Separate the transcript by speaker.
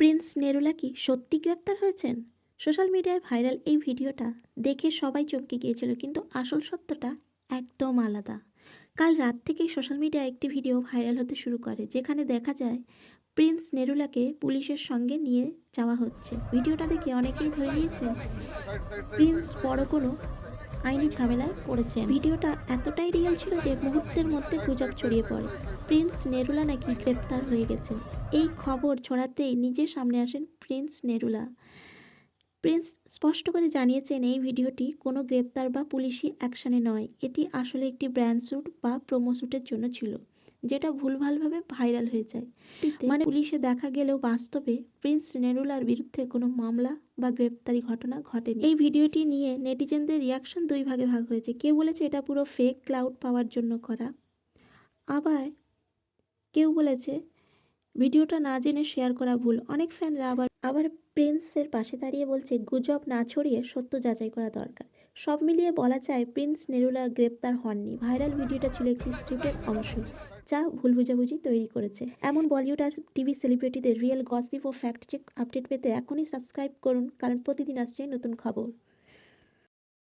Speaker 1: Prince নেরুলা কি সত্যি গ্রেপ্তার হয়েছেন? সোশ্যাল মিডিয়ায় ভাইরাল এই ভিডিওটা দেখে সবাই চমকে গিয়েছিল, কিন্তু আসল সত্যটা একদম আলাদা। কাল রাত থেকেই সোশ্যাল মিডিয়ায় একটি ভিডিও ভাইরাল হতে শুরু করে, যেখানে দেখা যায় প্রিন্স নেরুলাকে পুলিশের সঙ্গে নিয়ে যাওয়া হচ্ছে। ভিডিওটা দেখে অনেকেই ধরে নিয়েছেন, প্রিন্স বড় কোনো আইনি ঝামেলায় পড়েছেন। ভিডিওটা এতটাই রিয়েল ছিল যে মুহূর্তের মধ্যে গুজব ছড়িয়ে পড়ে। প্রিন্স নেরুলা নাকি গ্রেপ্তার হয়ে গেছে এই খবর ছড়াতেই নিজের সামনে আসেন প্রিন্স নেরুলা। প্রিন্স স্পষ্ট করে জানিয়েছেন, এই ভিডিওটি কোনো গ্রেপ্তার বা পুলিশি অ্যাকশানে নয়। এটি আসলে একটি ব্র্যান্ড শ্যুট বা প্রোমো শ্যুটের জন্য ছিল। যেটা ভুলভালভাবে ভাইরাল হয়ে যায়। মানে পুলিশে দেখা গেলেও বাস্তবে প্রিন্স নেরুলার বিরুদ্ধে কোনো মামলা বা গ্রেপ্তারি ঘটনা ঘটেনি। এই ভিডিওটি নিয়ে নেটিজেনদের রিয়াকশন দুই ভাগে ভাগ হয়েছে। কেউ বলেছে এটা পুরো ফেক ক্লাউড পাওয়ার জন্য করা। আবার কেউ বলেছে ভিডিওটা না জেনে শেয়ার করা ভুল। অনেক ফ্যানরা আবার আবার প্রিন্সের পাশে দাঁড়িয়ে বলছে গুজব না ছড়িয়ে সত্য যাচাই করা দরকার। সব মিলিয়ে বলা যায় প্রিন্স নেরুলা গ্রেপ্তার হননি। ভাইরাল ভিডিওটা ছিল একটি স্ক্রিপ্টের অংশ, যা ভুল বুঝাবুঝি তৈরি করেছে। এমন বলিউড আর টিভি সেলিব্রিটিদের রিয়েল গসিপ ও ফ্যাক্ট চেক আপডেট পেতে এখনই সাবস্ক্রাইব করুন, কারণ প্রতিদিন আসছে নতুন খবর।